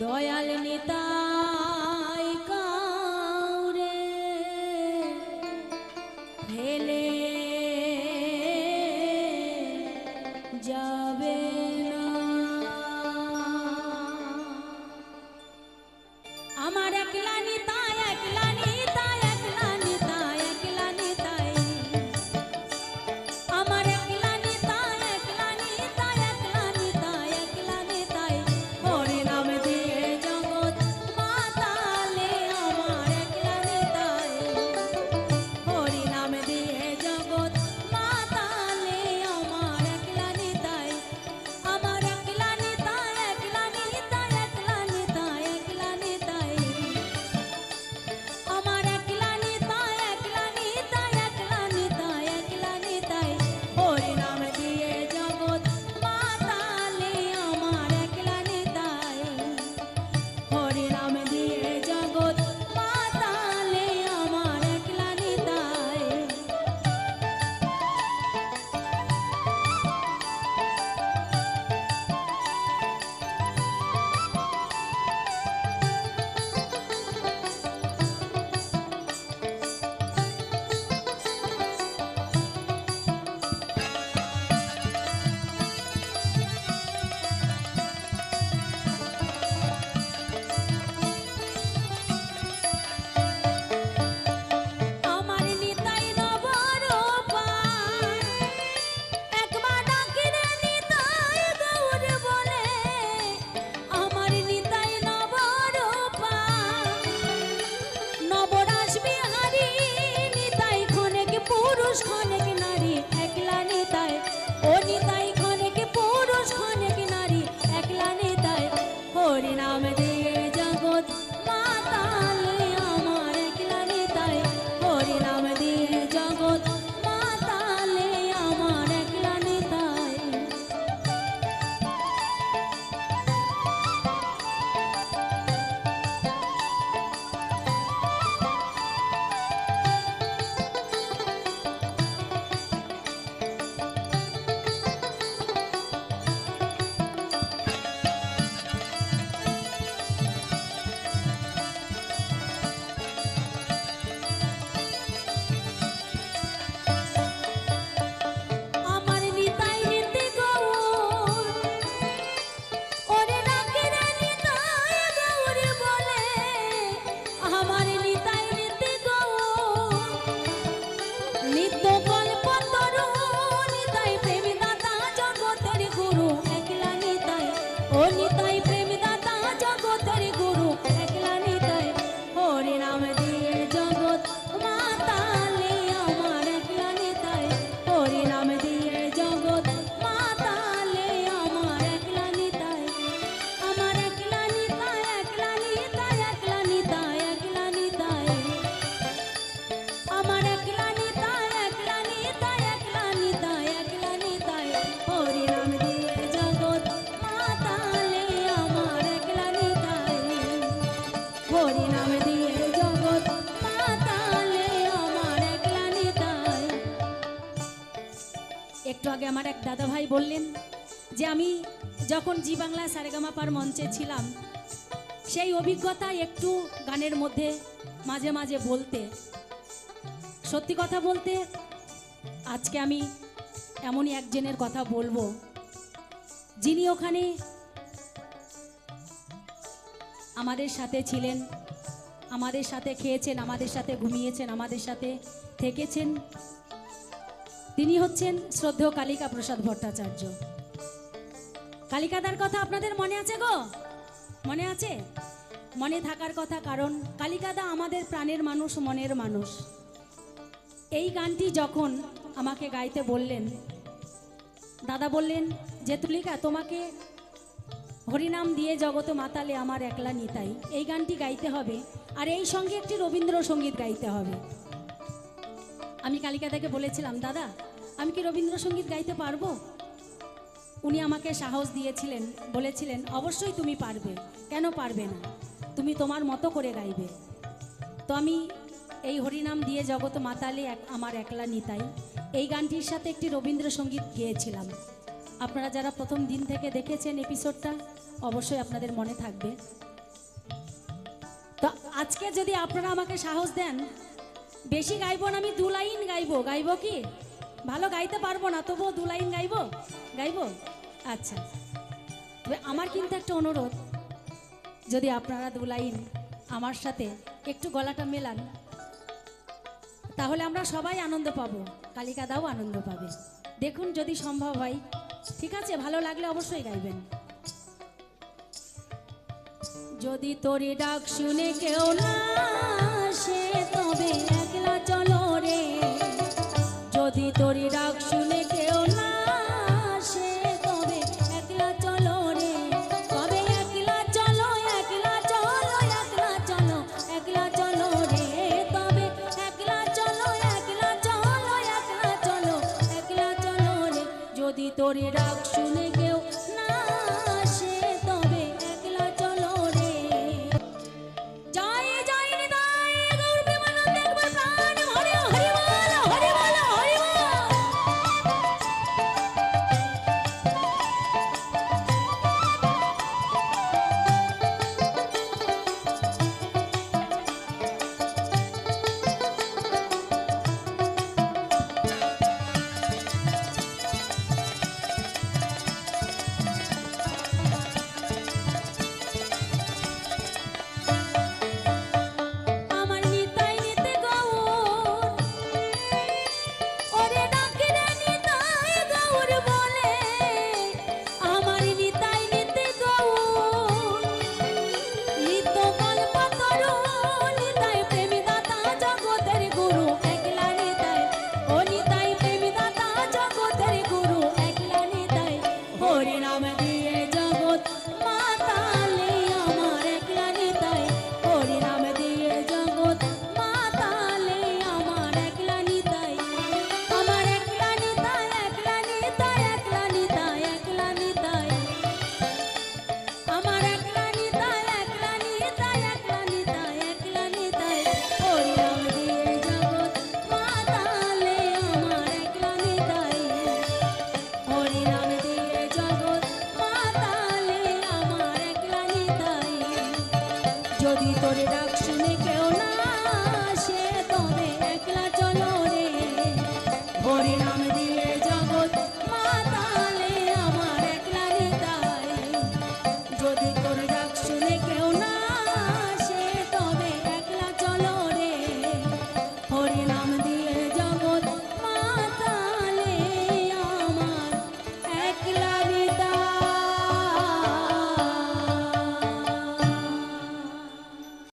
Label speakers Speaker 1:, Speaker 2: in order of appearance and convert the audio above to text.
Speaker 1: দয়াল নিতা আগে আমার এক দাদা ভাই বললেন যে আমি যখন জি বাংলা সারেগামাপার মঞ্চে ছিলাম, সেই অভিজ্ঞতা একটু গানের মধ্যে মাঝে মাঝে বলতে। সত্যি কথা বলতে আজকে আমি এমনই একজনের কথা বলব, যিনি ওখানে আমাদের সাথে ছিলেন, আমাদের সাথে খেয়েছেন, আমাদের সাথে ঘুমিয়েছেন, আমাদের সাথে থেকেছেন। তিনি হচ্ছেন শ্রদ্ধেয় কালিকা প্রসাদ ভট্টাচার্য। কালিকাদার কথা আপনাদের মনে আছে গো? মনে আছে? মনে থাকার কথা কারণ কালিকাদা আমাদের প্রাণের মানুষ, মনের মানুষ। এই গানটি যখন আমাকে গাইতে বললেন, দাদা বললেন যে তুলিকা তোমাকে হরিনাম দিয়ে জগতে মাতালে আমার একলা নিতাই। এই গানটি গাইতে হবে আর এই সঙ্গে একটি রবীন্দ্রসঙ্গীত গাইতে হবে। আমি কালিকাদাকে বলেছিলাম, দাদা আমি কি রবীন্দ্রসঙ্গীত গাইতে পারব? উনি আমাকে সাহস দিয়েছিলেন, বলেছিলেন, অবশ্যই তুমি পারবে। কেন পারবে না? তুমি তোমার মতো করে গাইবে। তো আমি এই হরিনাম দিয়ে জগত মাতালে এক, আমার একলা নিতাই। এই গানটির সাথে একটি রবীন্দ্রসঙ্গীত গেয়েছিলাম। আপনারা যারা প্রথম দিন থেকে দেখেছেন এপিসোডটা, অবশ্যই আপনাদের মনে থাকবে। তো আজকে যদি আপনারা আমাকে সাহস দেন, বেশি গাইবো না, আমি দু লাইন গাইবো। গাইবো কি? ভালো গাইতে পারব না, তবুও দু লাইন গাইবো? গাইবো? আচ্ছা। আমার কিন্তু একটা অনুরোধ, যদি আপনারা দু লাইন আমার সাথে একটু গলাটা মেলান, তাহলে আমরা সবাই আনন্দ পাবো, কালিকাদাও আনন্দ পাবে। দেখুন যদি সম্ভব হয়। ঠিক আছে, ভালো লাগলে অবশ্যই গাইবেন। যদি তোরে ডাক শুনে কেউ না সে তবে একলা চলো রে। তোরে ডাক শুনে না আসে একলা চলো রে। একলা চলো একলা চলো একলা চলো একলা চলো রে। একলা চলো একলা চলো একলা চলো একলা চলো রে। যদি তোরে যদি তোরে ডাক